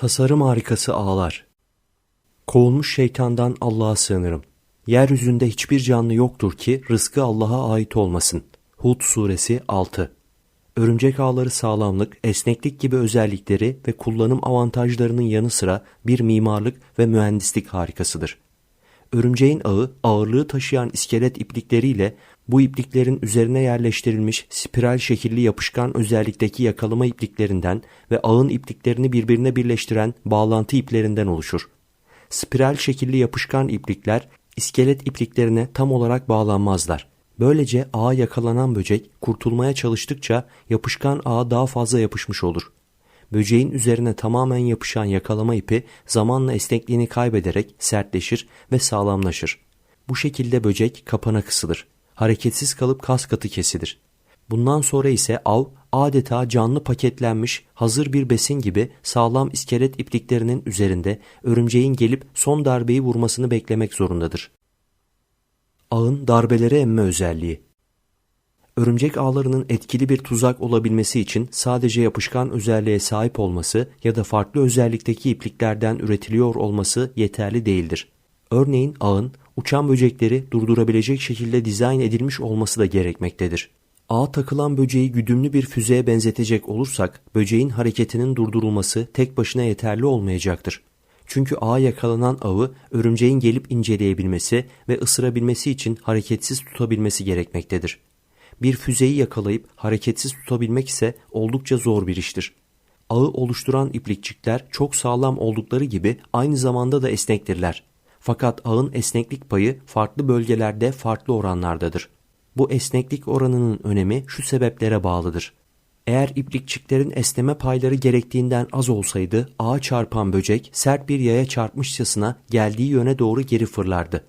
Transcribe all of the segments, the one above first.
Tasarım harikası ağlar. Kovulmuş şeytandan Allah'a sığınırım. Yeryüzünde hiçbir canlı yoktur ki rızkı Allah'a ait olmasın. Hud suresi 6 Örümcek ağları sağlamlık, esneklik gibi özellikleri ve kullanım avantajlarının yanı sıra bir mimarlık ve mühendislik harikasıdır. Örümceğin ağı ağırlığı taşıyan iskelet iplikleriyle bu ipliklerin üzerine yerleştirilmiş spiral şekilli yapışkan özellikteki yakalama ipliklerinden ve ağın ipliklerini birbirine birleştiren bağlantı iplerinden oluşur. Spiral şekilli yapışkan iplikler iskelet ipliklerine tam olarak bağlanmazlar. Böylece ağa yakalanan böcek kurtulmaya çalıştıkça yapışkan ağa daha fazla yapışmış olur. Böceğin üzerine tamamen yapışan yakalama ipi zamanla esnekliğini kaybederek sertleşir ve sağlamlaşır. Bu şekilde böcek kapana kısılır. Hareketsiz kalıp kas katı kesilir. Bundan sonra ise av adeta canlı paketlenmiş hazır bir besin gibi sağlam iskelet ipliklerinin üzerinde örümceğin gelip son darbeyi vurmasını beklemek zorundadır. Ağın darbeleri emme özelliği Örümcek ağlarının etkili bir tuzak olabilmesi için sadece yapışkan özelliğe sahip olması ya da farklı özellikteki ipliklerden üretiliyor olması yeterli değildir. Örneğin ağın uçan böcekleri durdurabilecek şekilde dizayn edilmiş olması da gerekmektedir. Ağa takılan böceği güdümlü bir füzeye benzetecek olursak böceğin hareketinin durdurulması tek başına yeterli olmayacaktır. Çünkü ağa yakalanan avı örümceğin gelip inceleyebilmesi ve ısırabilmesi için hareketsiz tutabilmesi gerekmektedir. Bir füzeyi yakalayıp hareketsiz tutabilmek ise oldukça zor bir iştir. Ağı oluşturan iplikçikler çok sağlam oldukları gibi aynı zamanda da esnektirler. Fakat ağın esneklik payı farklı bölgelerde farklı oranlardadır. Bu esneklik oranının önemi şu sebeplere bağlıdır. Eğer iplikçiklerin esneme payları gerektiğinden az olsaydı ağa çarpan böcek sert bir yaya çarpmışçasına geldiği yöne doğru geri fırlardı.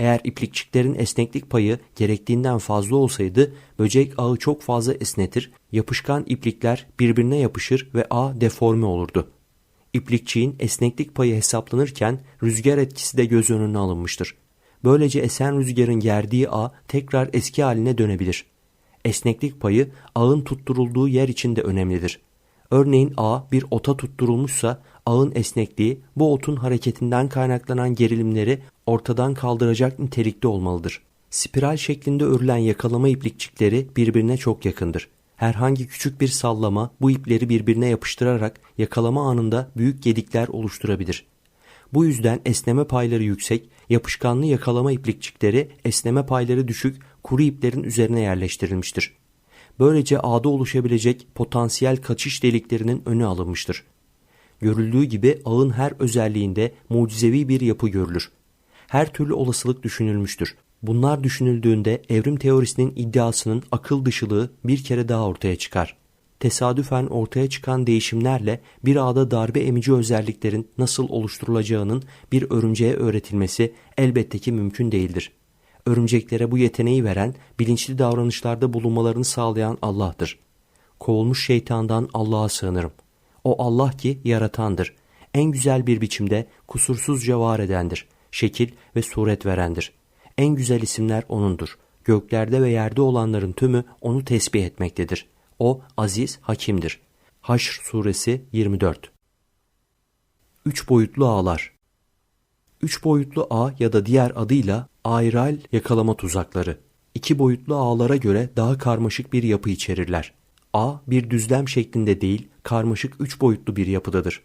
Eğer iplikçiklerin esneklik payı gerektiğinden fazla olsaydı böcek ağı çok fazla esnetir, yapışkan iplikler birbirine yapışır ve ağ deforme olurdu. İplikçiğin esneklik payı hesaplanırken rüzgar etkisi de göz önüne alınmıştır. Böylece esen rüzgarın gerdiği ağ tekrar eski haline dönebilir. Esneklik payı ağın tutturulduğu yer için de önemlidir. Örneğin ağ bir ota tutturulmuşsa ağın esnekliği bu otun hareketinden kaynaklanan gerilimleri ortadan kaldıracak nitelikte olmalıdır. Spiral şeklinde örülen yakalama iplikçikleri birbirine çok yakındır. Herhangi küçük bir sallama bu ipleri birbirine yapıştırarak yakalama anında büyük gedikler oluşturabilir. Bu yüzden esneme payları yüksek, yapışkanlı yakalama iplikçikleri esneme payları düşük kuru iplerin üzerine yerleştirilmiştir. Böylece ağda oluşabilecek potansiyel kaçış deliklerinin önü alınmıştır. Görüldüğü gibi ağın her özelliğinde mucizevi bir yapı görülür. Her türlü olasılık düşünülmüştür. Bunlar düşünüldüğünde evrim teorisinin iddiasının akıl dışılığı bir kere daha ortaya çıkar. Tesadüfen ortaya çıkan değişimlerle bir ağda darbe emici özelliklerin nasıl oluşturulacağının bir örümceğe öğretilmesi elbette ki mümkün değildir. Örümceklere bu yeteneği veren, bilinçli davranışlarda bulunmalarını sağlayan Allah'tır. Kovulmuş şeytandan Allah'a sığınırım. O Allah ki yaratandır. En güzel bir biçimde kusursuzca var edendir. Şekil ve suret verendir. En güzel isimler O'nundur. Göklerde ve yerde olanların tümü O'nu tesbih etmektedir. O aziz, hakimdir. Haşr suresi 24 Üç boyutlu ağlar Üç boyutlu ağ ya da diğer adıyla airal yakalama tuzakları. İki boyutlu ağlara göre daha karmaşık bir yapı içerirler. Ağ bir düzlem şeklinde değil, karmaşık üç boyutlu bir yapıdadır.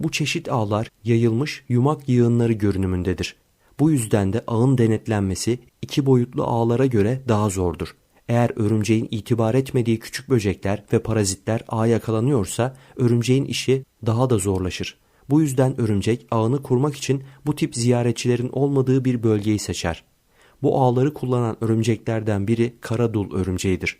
Bu çeşit ağlar yayılmış yumak yığınları görünümündedir. Bu yüzden de ağın denetlenmesi iki boyutlu ağlara göre daha zordur. Eğer örümceğin itibar etmediği küçük böcekler ve parazitler ağa yakalanıyorsa örümceğin işi daha da zorlaşır. Bu yüzden örümcek ağını kurmak için bu tip ziyaretçilerin olmadığı bir bölgeyi seçer. Bu ağları kullanan örümceklerden biri karadul örümceğidir.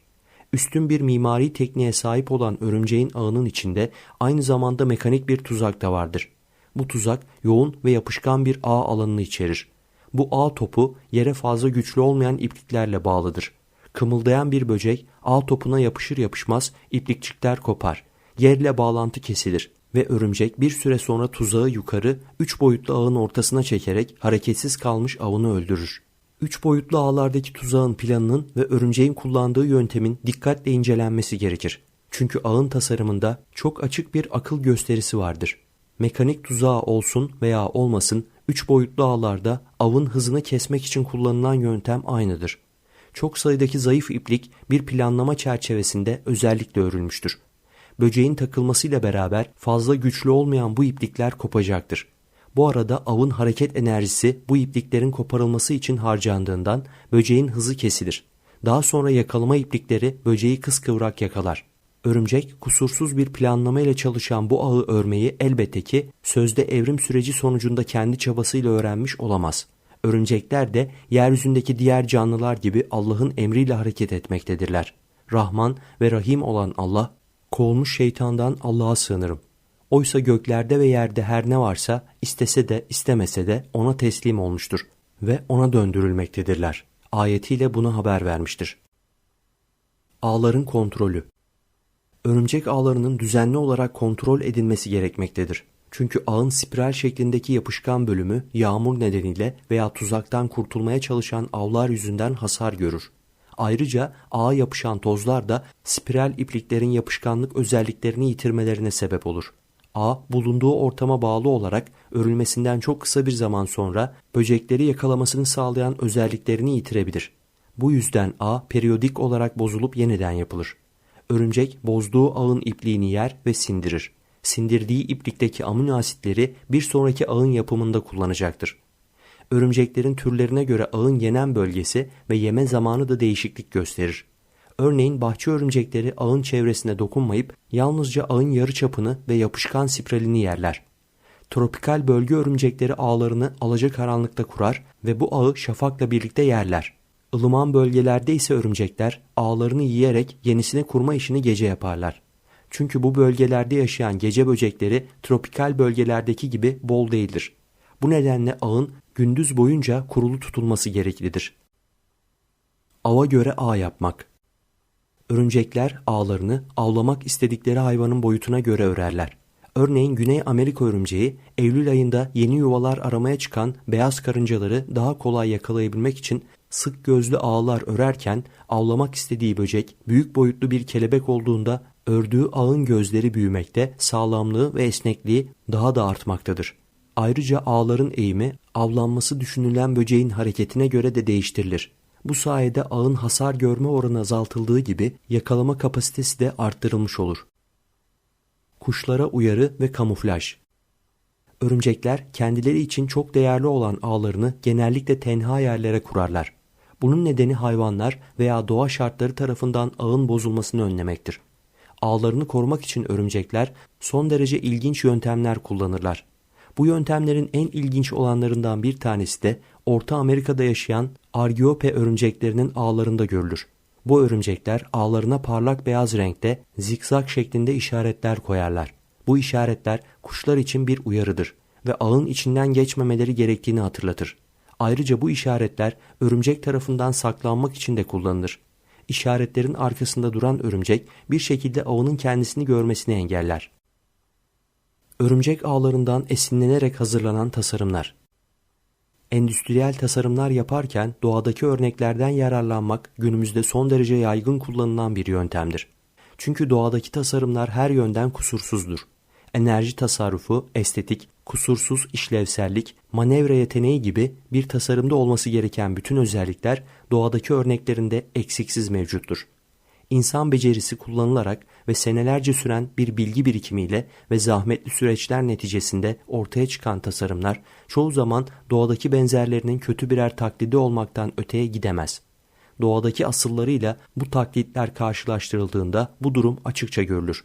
Üstün bir mimari tekniğe sahip olan örümceğin ağının içinde aynı zamanda mekanik bir tuzak da vardır. Bu tuzak yoğun ve yapışkan bir ağ alanını içerir. Bu ağ topu yere fazla güçlü olmayan ipliklerle bağlıdır. Kımıldayan bir böcek ağ topuna yapışır yapışmaz iplikçikler kopar. Yerle bağlantı kesilir ve örümcek bir süre sonra tuzağı yukarı üç boyutlu ağın ortasına çekerek hareketsiz kalmış avını öldürür. Üç boyutlu ağlardaki tuzağın planının ve örümceğin kullandığı yöntemin dikkatle incelenmesi gerekir. Çünkü ağın tasarımında çok açık bir akıl gösterisi vardır. Mekanik tuzağı olsun veya olmasın, üç boyutlu ağlarda avın hızını kesmek için kullanılan yöntem aynıdır. Çok sayıdaki zayıf iplik bir planlama çerçevesinde özellikle örülmüştür. Böceğin takılmasıyla beraber fazla güçlü olmayan bu iplikler kopacaktır. Bu arada avın hareket enerjisi bu ipliklerin koparılması için harcandığından böceğin hızı kesilir. Daha sonra yakalama iplikleri böceği kıskıvrak yakalar. Örümcek kusursuz bir planlama ile çalışan bu ağı örmeyi elbette ki sözde evrim süreci sonucunda kendi çabasıyla öğrenmiş olamaz. Örümcekler de yeryüzündeki diğer canlılar gibi Allah'ın emriyle hareket etmektedirler. Rahman ve Rahim olan Allah, kovulmuş şeytandan Allah'a sığınırım. Oysa göklerde ve yerde her ne varsa istese de istemese de ona teslim olmuştur ve ona döndürülmektedirler. Ayetiyle buna haber vermiştir. Ağların kontrolü Örümcek ağlarının düzenli olarak kontrol edilmesi gerekmektedir. Çünkü ağın spiral şeklindeki yapışkan bölümü yağmur nedeniyle veya tuzaktan kurtulmaya çalışan avlar yüzünden hasar görür. Ayrıca ağa yapışan tozlar da spiral ipliklerin yapışkanlık özelliklerini yitirmelerine sebep olur. Ağ bulunduğu ortama bağlı olarak örülmesinden çok kısa bir zaman sonra böcekleri yakalamasını sağlayan özelliklerini yitirebilir. Bu yüzden ağ periyodik olarak bozulup yeniden yapılır. Örümcek bozduğu ağın ipliğini yer ve sindirir. Sindirdiği iplikteki amino asitleri bir sonraki ağın yapımında kullanacaktır. Örümceklerin türlerine göre ağın yenen bölgesi ve yeme zamanı da değişiklik gösterir. Örneğin bahçe örümcekleri ağın çevresine dokunmayıp yalnızca ağın yarı çapını ve yapışkan spiralini yerler. Tropikal bölge örümcekleri ağlarını alacakaranlıkta kurar ve bu ağı şafakla birlikte yerler. Ilıman bölgelerde ise örümcekler ağlarını yiyerek yenisine kurma işini gece yaparlar. Çünkü bu bölgelerde yaşayan gece böcekleri tropikal bölgelerdeki gibi bol değildir. Bu nedenle ağın gündüz boyunca kurulu tutulması gereklidir. Ava göre ağ yapmak Örümcekler ağlarını avlamak istedikleri hayvanın boyutuna göre örerler. Örneğin Güney Amerika örümceği Eylül ayında yeni yuvalar aramaya çıkan beyaz karıncaları daha kolay yakalayabilmek için sık gözlü ağlar örerken avlamak istediği böcek büyük boyutlu bir kelebek olduğunda ördüğü ağın gözleri büyümekte, sağlamlığı ve esnekliği daha da artmaktadır. Ayrıca ağların eğimi avlanması düşünülen böceğin hareketine göre de değiştirilir. Bu sayede ağın hasar görme oranı azaltıldığı gibi yakalama kapasitesi de arttırılmış olur. Kuşlara uyarı ve kamuflaj Örümcekler kendileri için çok değerli olan ağlarını genellikle tenha yerlere kurarlar. Bunun nedeni hayvanlar veya doğa şartları tarafından ağın bozulmasını önlemektir. Ağlarını korumak için örümcekler son derece ilginç yöntemler kullanırlar. Bu yöntemlerin en ilginç olanlarından bir tanesi de Orta Amerika'da yaşayan Argiope örümceklerinin ağlarında görülür. Bu örümcekler ağlarına parlak beyaz renkte zikzak şeklinde işaretler koyarlar. Bu işaretler kuşlar için bir uyarıdır ve ağın içinden geçmemeleri gerektiğini hatırlatır. Ayrıca bu işaretler örümcek tarafından saklanmak için de kullanılır. İşaretlerin arkasında duran örümcek bir şekilde ağının kendisini görmesini engeller. Örümcek ağlarından esinlenerek hazırlanan tasarımlar Endüstriyel tasarımlar yaparken doğadaki örneklerden yararlanmak günümüzde son derece yaygın kullanılan bir yöntemdir. Çünkü doğadaki tasarımlar her yönden kusursuzdur. Enerji tasarrufu, estetik, kusursuz işlevsellik, manevra yeteneği gibi bir tasarımda olması gereken bütün özellikler doğadaki örneklerinde eksiksiz mevcuttur. İnsan becerisi kullanılarak ve senelerce süren bir bilgi birikimiyle ve zahmetli süreçler neticesinde ortaya çıkan tasarımlar çoğu zaman doğadaki benzerlerinin kötü birer taklidi olmaktan öteye gidemez. Doğadaki asıllarıyla bu taklitler karşılaştırıldığında bu durum açıkça görülür.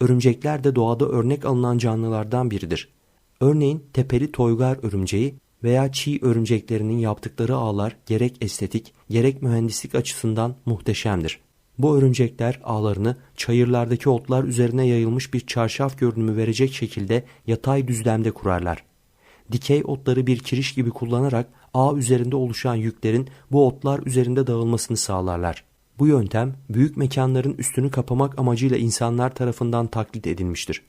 Örümcekler de doğada örnek alınan canlılardan biridir. Örneğin tepeli toygar örümceği veya çiğ örümceklerinin yaptıkları ağlar gerek estetik gerek mühendislik açısından muhteşemdir. Bu örümcekler ağlarını çayırlardaki otlar üzerine yayılmış bir çarşaf görünümü verecek şekilde yatay düzlemde kurarlar. Dikey otları bir kiriş gibi kullanarak ağ üzerinde oluşan yüklerin bu otlar üzerinde dağılmasını sağlarlar. Bu yöntem büyük mekanların üstünü kapamak amacıyla insanlar tarafından taklit edilmiştir.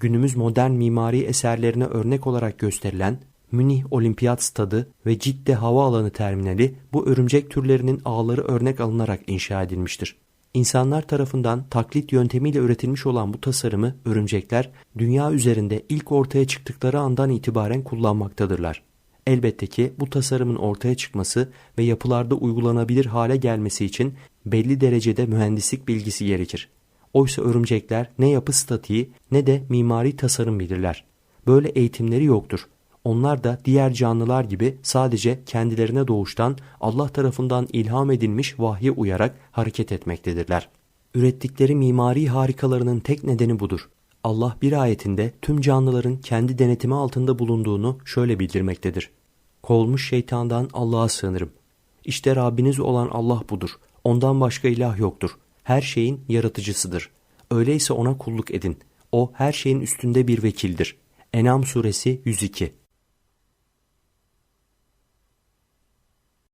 Günümüz modern mimari eserlerine örnek olarak gösterilen Münih Olimpiyat Stadı ve Cidde Havaalanı Terminali bu örümcek türlerinin ağları örnek alınarak inşa edilmiştir. İnsanlar tarafından taklit yöntemiyle üretilmiş olan bu tasarımı örümcekler dünya üzerinde ilk ortaya çıktıkları andan itibaren kullanmaktadırlar. Elbette ki bu tasarımın ortaya çıkması ve yapılarda uygulanabilir hale gelmesi için belli derecede mühendislik bilgisi gerekir. Oysa örümcekler ne yapı statiği ne de mimari tasarım bilirler. Böyle eğitimleri yoktur. Onlar da diğer canlılar gibi sadece kendilerine doğuştan Allah tarafından ilham edilmiş vahye uyarak hareket etmektedirler. Ürettikleri mimari harikalarının tek nedeni budur. Allah bir ayetinde tüm canlıların kendi denetimi altında bulunduğunu şöyle bildirmektedir. Kovulmuş şeytandan Allah'a sığınırım. İşte Rabbiniz olan Allah budur. Ondan başka ilah yoktur. Her şeyin yaratıcısıdır. Öyleyse ona kulluk edin. O her şeyin üstünde bir vekildir. Enam suresi 102